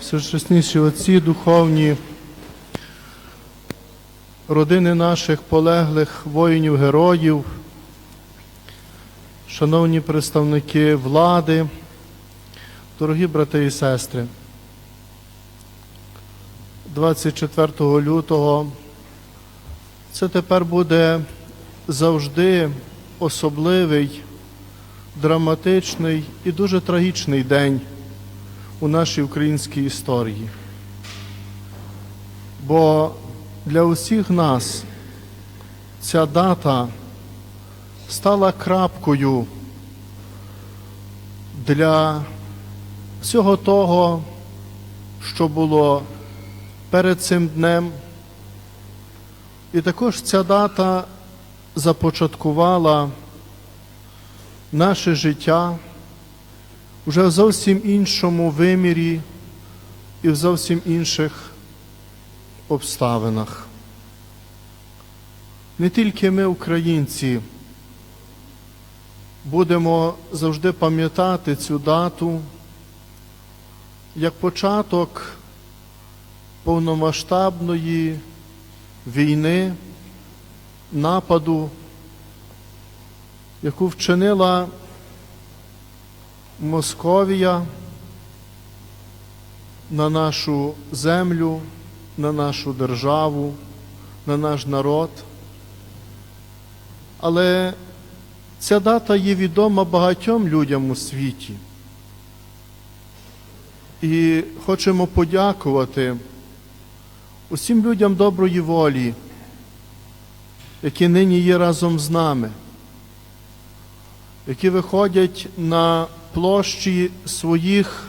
Всечесніші отці духовні, родини наших полеглих воїнів-героїв, шановні представники влади, дорогі брати і сестри. 24 лютого це тепер буде завжди особливий, драматичний і дуже трагічний день у нашій українській історії. Бо для усіх нас ця дата стала крапкою для всього того, що було перед цим днем. І також ця дата започаткувала наше життя вже в зовсім іншому вимірі і в зовсім інших обставинах. Не тільки ми, українці, будемо завжди пам'ятати цю дату як початок повномасштабної війни, нападу, яку вчинила Московія на нашу землю, на нашу державу, на наш народ. Але ця дата є відома багатьом людям у світі. І хочемо подякувати усім людям доброї волі, які нині є разом з нами, які виходять на площі своїх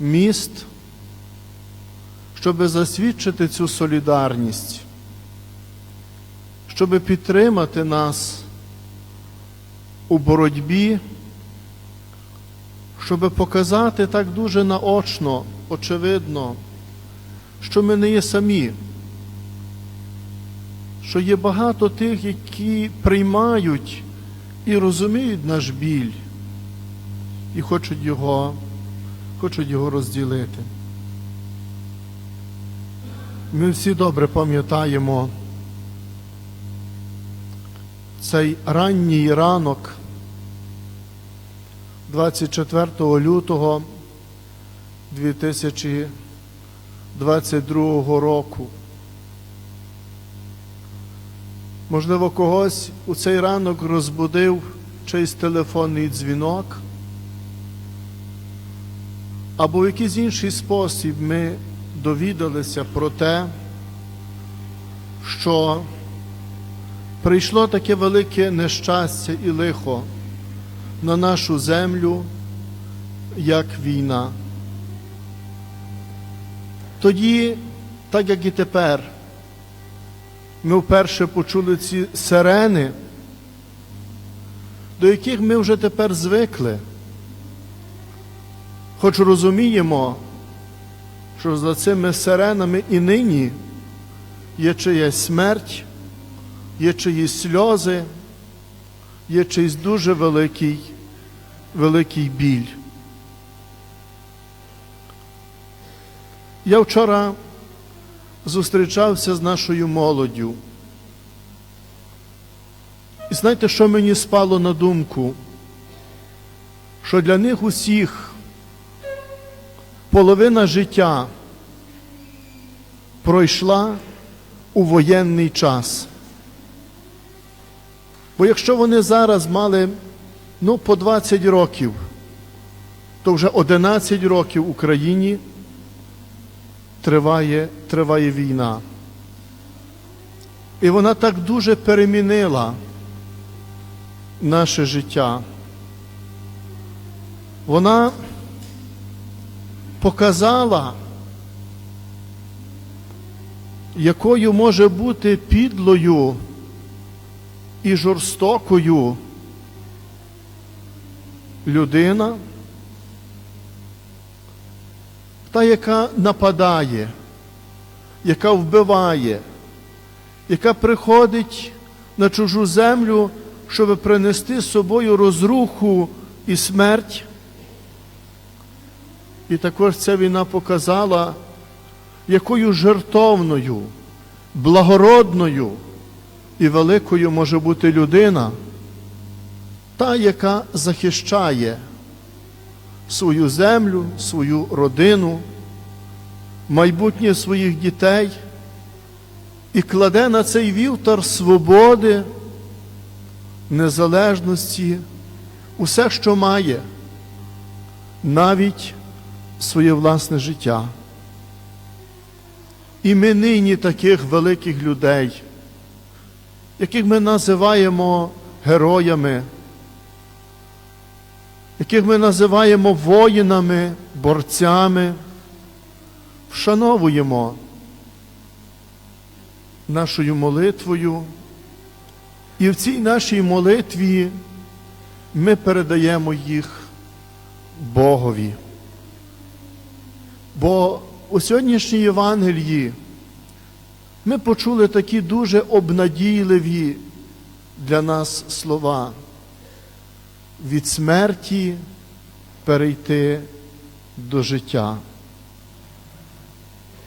міст, щоб засвідчити цю солідарність, щоб підтримати нас у боротьбі, щоб показати так дуже наочно, очевидно, що ми не є самі, що є багато тих, які приймають і розуміють наш біль і хочуть його, хочуть його розділити. Ми всі добре пам'ятаємо цей ранній ранок 24 лютого 2022 року. Можливо, когось у цей ранок розбудив чийсь телефонний дзвінок, або в якийсь інший спосіб ми довідалися про те, що прийшло таке велике нещастя і лихо на нашу землю, як війна. Тоді, так як і тепер, ми вперше почули ці сирени, до яких ми вже тепер звикли. Хоч розуміємо, що за цими сиренами і нині є чиясь смерть, є чиїсь сльози, є чийсь дуже великий, великий біль. Я вчора зустрічався з нашою молоддю. І знаєте, що мені спало на думку? Що для них усіх половина життя пройшла у воєнний час. Бо якщо вони зараз мали ну, по 20 років, то вже 11 років Україні триває, триває війна. І вона так дуже перемінила наше життя. Вона показала, якою може бути підлою і жорстокою людина, та, яка нападає, яка вбиває, яка приходить на чужу землю, щоб принести з собою розруху і смерть, І також ця війна показала, якою жертовною, благородною і великою може бути людина, та, яка захищає свою землю, свою родину, майбутнє своїх дітей і кладе на цей вівтар свободи, незалежності, усе, що має, навіть своє власне життя. І ми нині таких великих людей, яких ми називаємо героями, яких ми називаємо воїнами, борцями, вшановуємо нашою молитвою. І в цій нашій молитві ми передаємо їх Богові. Бо у сьогоднішній Євангелії ми почули такі дуже обнадійливі для нас слова від смерті перейти до життя.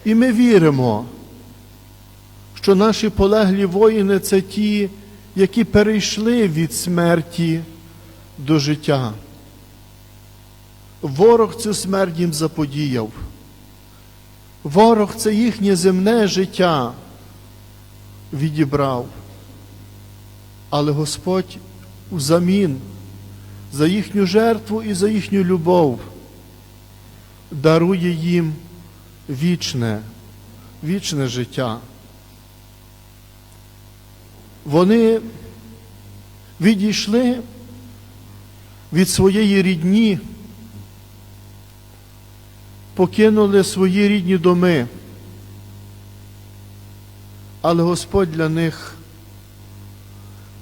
І ми віримо, що наші полеглі воїни це ті, які перейшли від смерті до життя. Ворог цю смерть їм заподіяв. Ворог це їхнє земне життя відібрав. Але Господь взамін за їхню жертву і за їхню любов дарує їм вічне, вічне життя. Вони відійшли від своєї рідні, покинули свої рідні доми, але Господь для них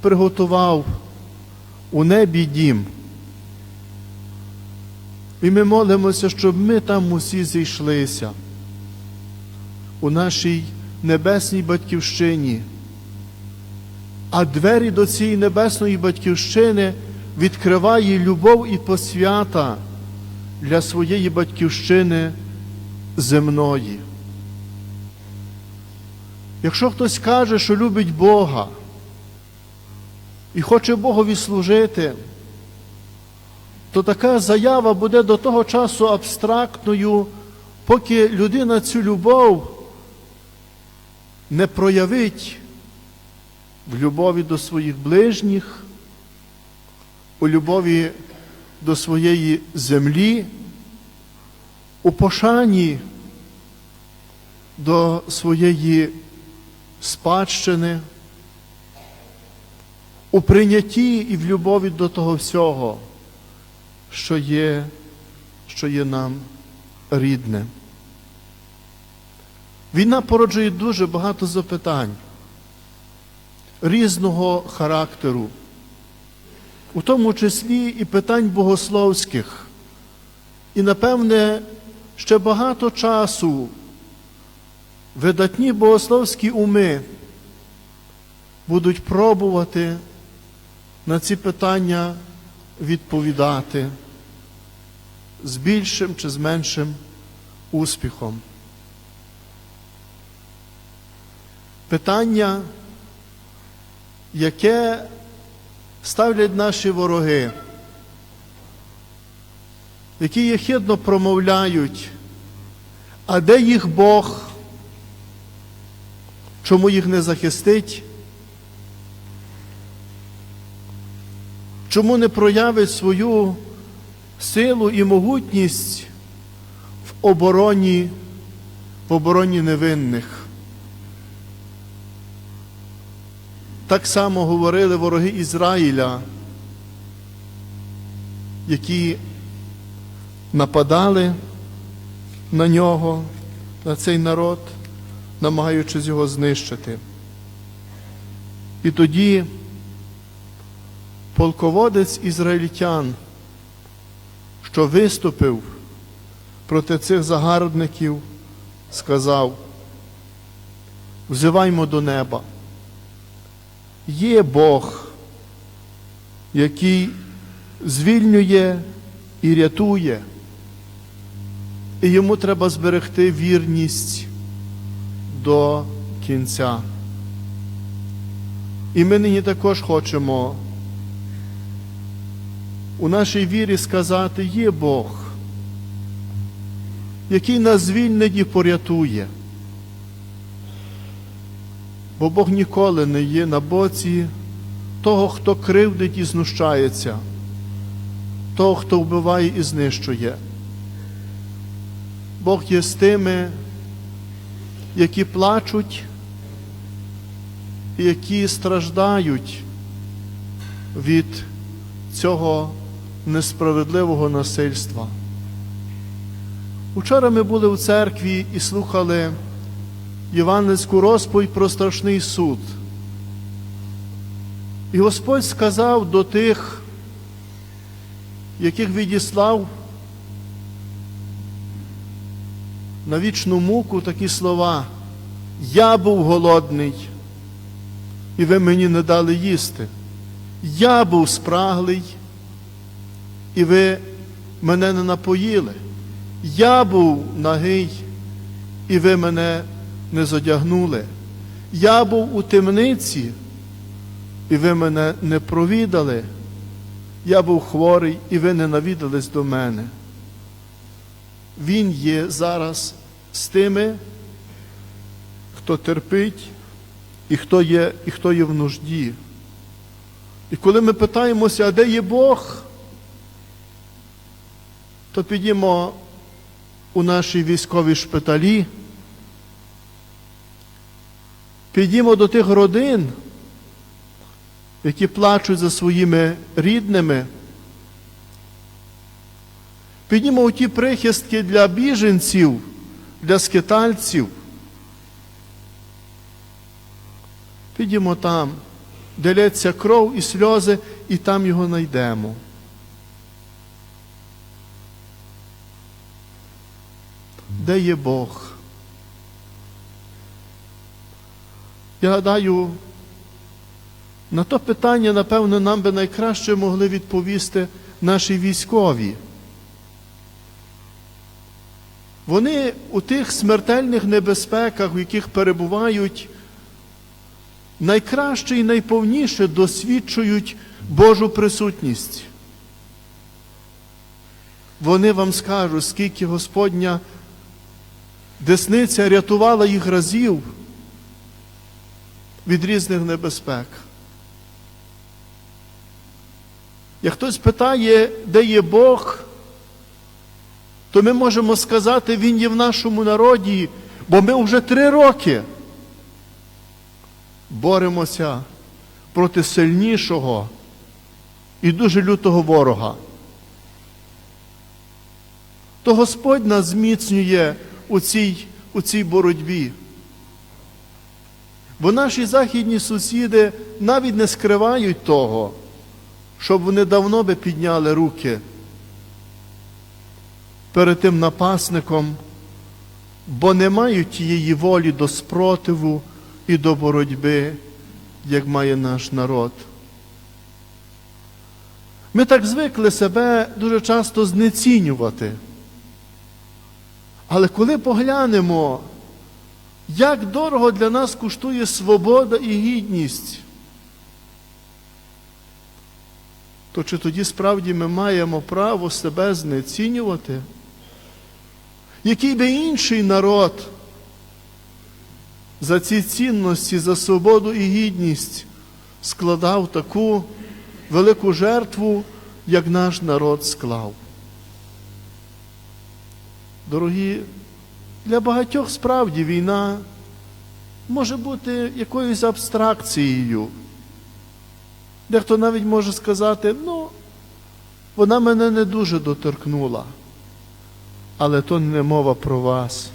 приготував у небі дім. І ми молимося, щоб ми там усі зійшлися у нашій небесній батьківщині. А двері до цієї небесної батьківщини відкриває любов і посвята для своєї батьківщини земної. Якщо хтось каже, що любить Бога і хоче Богові служити, то така заява буде до того часу абстрактною, поки людина цю любов не проявить в любові до своїх ближніх, у любові до своєї землі, у пошані до своєї спадщини, у прийнятті і в любові до того всього, що є, що є нам рідне. Війна породжує дуже багато запитань різного характеру, у тому числі і питань богословських. І, напевне, ще багато часу видатні богословські уми будуть пробувати на ці питання відповідати з більшим чи з меншим успіхом. Питання, яке ставлять наші вороги, які єхидно промовляють, а де їх Бог, чому їх не захистить? Чому не проявить свою силу і могутність в обороні, в обороні невинних? Так само говорили вороги Ізраїля, які нападали на нього, на цей народ, намагаючись його знищити. І тоді полководець ізраїльтян, що виступив проти цих загарбників, сказав: взиваймо до неба. Є Бог, який звільнює і рятує. і йому треба зберегти вірність до кінця. І ми нині також хочемо у нашій вірі сказати, є Бог, який нас звільнить і порятує. Бо Бог ніколи не є на боці того, хто кривдить і знущається, того, хто вбиває і знищує. Бог є з тими, які плачуть, які страждають від цього несправедливого насильства. Учора ми були у церкві і слухали євангельську розповідь про страшний суд. І Господь сказав до тих, яких відіслав на вічну муку такі слова. Я був голодний, і ви мені не дали їсти. Я був спраглий, і ви мене не напоїли. Я був нагий, і ви мене не зодягнули. Я був у темниці, і ви мене не провідали. Я був хворий, і ви не навідались до мене. Він є зараз з тими, хто терпить і хто є, і хто є в нужді. І коли ми питаємося, а де є Бог, то підімо у наші військові шпиталі, підімо до тих родин, які плачуть за своїми рідними. Піднімо у ті прихистки для біженців, для скитальців. Підімо там, де лється кров і сльози, і там його знайдемо. Де є Бог? Я гадаю, на то питання, напевно, нам би найкраще могли відповісти наші військові. Вони у тих смертельних небезпеках, в яких перебувають, найкраще і найповніше досвідчують Божу присутність. Вони вам скажуть, скільки Господня десниця рятувала їх разів від різних небезпек. Як хтось питає, де є Бог, то ми можемо сказати, Він є в нашому народі, бо ми вже три роки боремося проти сильнішого і дуже лютого ворога. То Господь нас зміцнює у цій, у цій боротьбі. Бо наші західні сусіди навіть не скривають того, щоб вони давно би підняли руки перед тим напасником, бо не мають тієї волі до спротиву і до боротьби, як має наш народ. Ми так звикли себе дуже часто знецінювати. Але коли поглянемо, як дорого для нас коштує свобода і гідність, то чи тоді справді ми маємо право себе знецінювати? Який би інший народ за ці цінності, за свободу і гідність складав таку велику жертву, як наш народ склав? Дорогі, для багатьох справді війна може бути якоюсь абстракцією. Дехто навіть може сказати, ну, вона мене не дуже доторкнула, але то не мова про вас.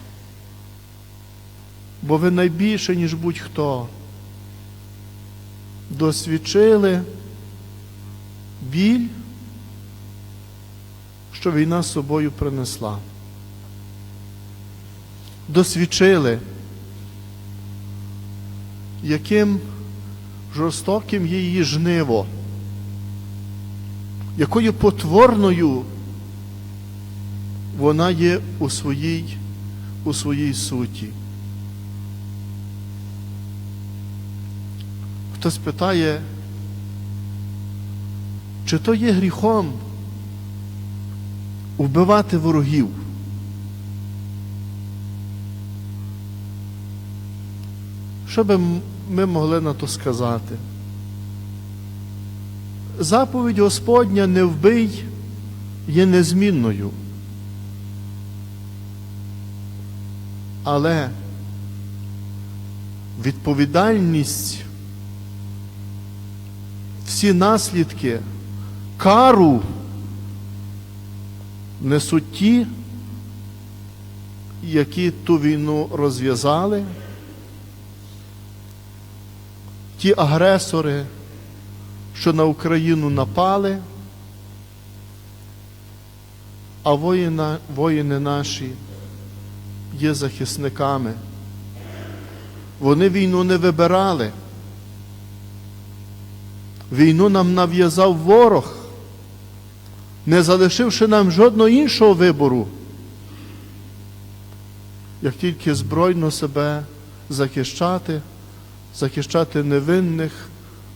Бо ви найбільше, ніж будь-хто, досвідчили біль, що війна з собою принесла. Досвідчили, яким жорстоким є її жниво, якою потворною вона є у своїй, у своїй суті. Хтось питає, чи то є гріхом вбивати ворогів? Що би ми могли на то сказати? Заповідь Господня не вбий є незмінною. Але відповідальність, всі наслідки, кару несуть ті, які ту війну розв'язали, ті агресори, що на Україну напали, а воїна, воїни наші є захисниками. Вони війну не вибирали. Війну нам нав'язав ворог, не залишивши нам жодного іншого вибору, як тільки збройно себе захищати, захищати невинних,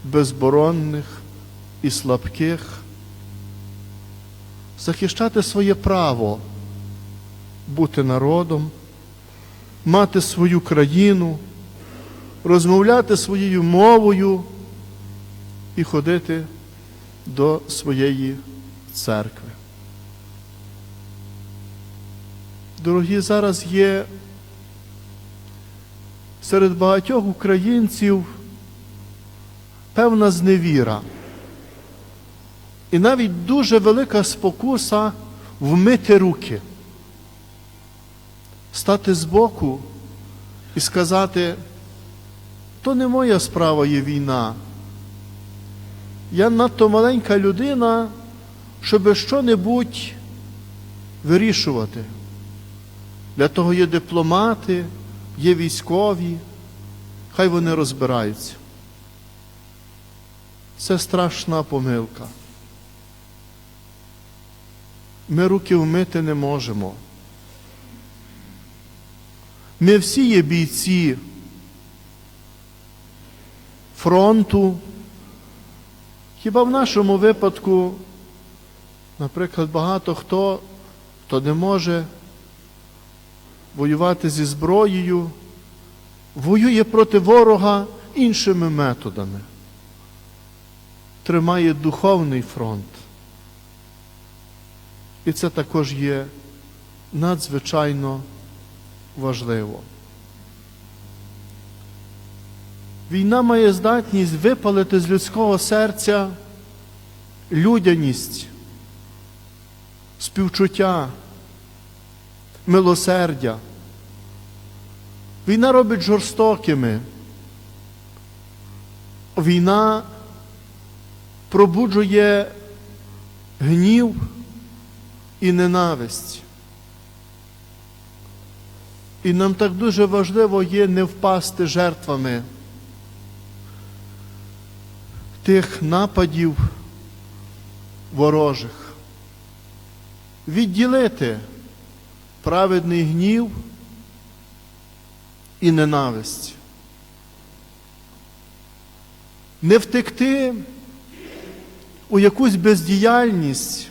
безборонних і слабких, захищати своє право бути народом, мати свою країну, розмовляти своєю мовою і ходити до своєї церкви. Дорогі, зараз є серед багатьох українців певна зневіра. І навіть дуже велика спокуса вмити руки, стати збоку і сказати, то не моя справа є війна. Я надто маленька людина, щоб що-небудь вирішувати. Для того є дипломати, є військові, хай вони розбираються. Це страшна помилка. Ми руки вмити не можемо. Ми всі є бійці фронту. Хіба в нашому випадку, наприклад, багато хто, хто не може воювати зі зброєю, воює проти ворога іншими методами, тримає духовний фронт. І це також є надзвичайно важливо. Війна має здатність випалити з людського серця людяність, співчуття, милосердя. Війна робить жорстокими. Війна пробуджує гнів і ненависть. І нам так дуже важливо є не впасти жертвами тих нападів ворожих, відділити праведний гнів і ненависть, не втекти у якусь бездіяльність,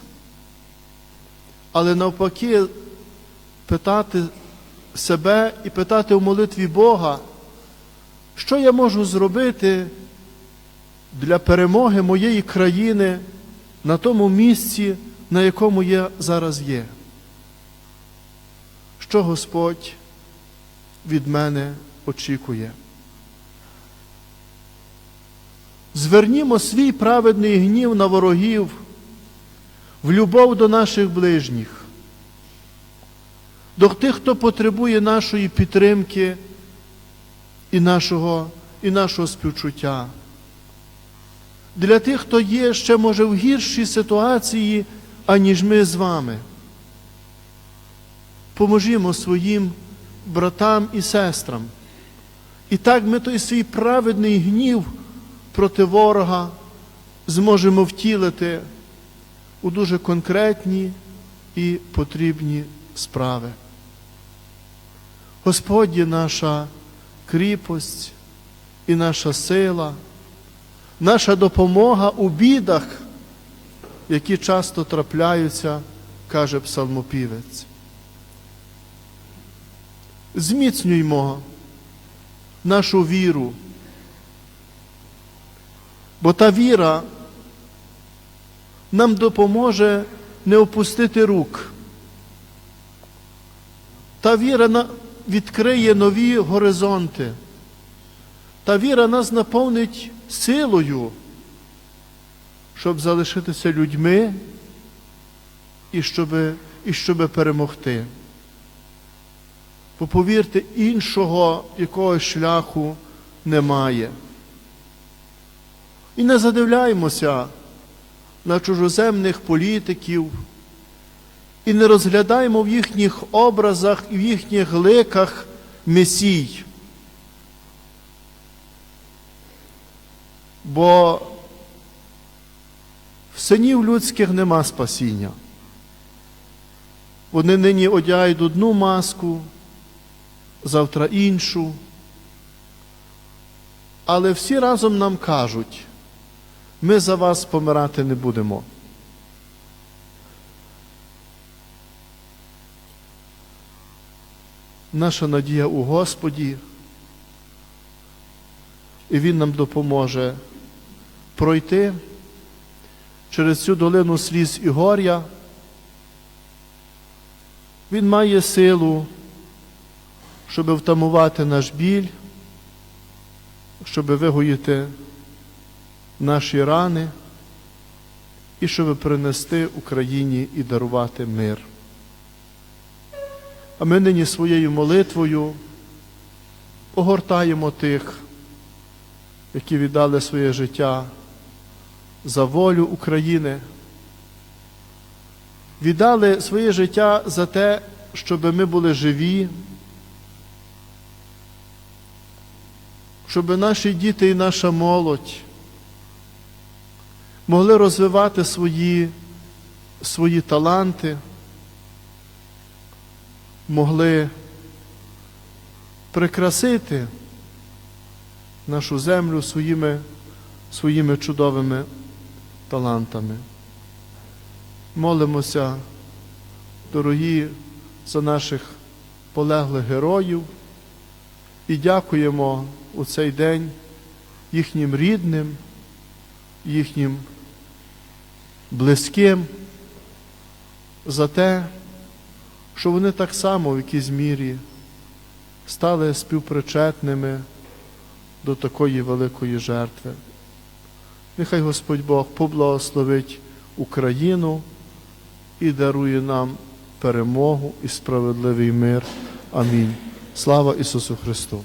але навпаки питати себе і питати в молитві Бога, що я можу зробити для перемоги моєї країни на тому місці, на якому я зараз є. Що Господь від мене очікує? Звернімо свій праведний гнів на ворогів в любов до наших ближніх, до тих, хто потребує нашої підтримки і нашого, і нашого співчуття. Для тих, хто є ще, може, в гіршій ситуації, аніж ми з вами. Поможімо своїм братам і сестрам. І так ми той свій праведний гнів проти ворога зможемо втілити у дуже конкретні і потрібні справи. Господь є наша кріпость і наша сила, наша допомога у бідах, які часто трапляються, каже псалмопівець. Зміцнюймо нашу віру, бо та віра нам допоможе не опустити рук. Та віра відкриє нові горизонти. Та віра нас наповнить силою, щоб залишитися людьми і щоб, і щоб перемогти. Бо повірте, іншого якогось шляху немає. І не задивляємося на чужоземних політиків і не розглядаємо в їхніх образах і в їхніх ликах месій. Бо в синів людських нема спасіння. Вони нині одягають одну маску, завтра іншу. Але всі разом нам кажуть, ми за вас помирати не будемо. Наша надія у Господі, і Він нам допоможе пройти через цю долину сліз і горя. Він має силу, щоб втамувати наш біль, щоб вигоїти наші рани і щоб принести Україні і дарувати мир. А ми нині своєю молитвою огортаємо тих, які віддали своє життя за волю України, віддали своє життя за те, щоб ми були живі, щоб наші діти і наша молодь могли розвивати свої, свої таланти, могли прикрасити нашу землю своїми, своїми чудовими талантами. Молимося, дорогі, за наших полеглих героїв і дякуємо у цей день їхнім рідним, їхнім близьким за те, що вони так само в якійсь мірі стали співпричетними до такої великої жертви. Нехай Господь Бог поблагословить Україну і дарує нам перемогу і справедливий мир. Амінь. Слава Ісусу Христу!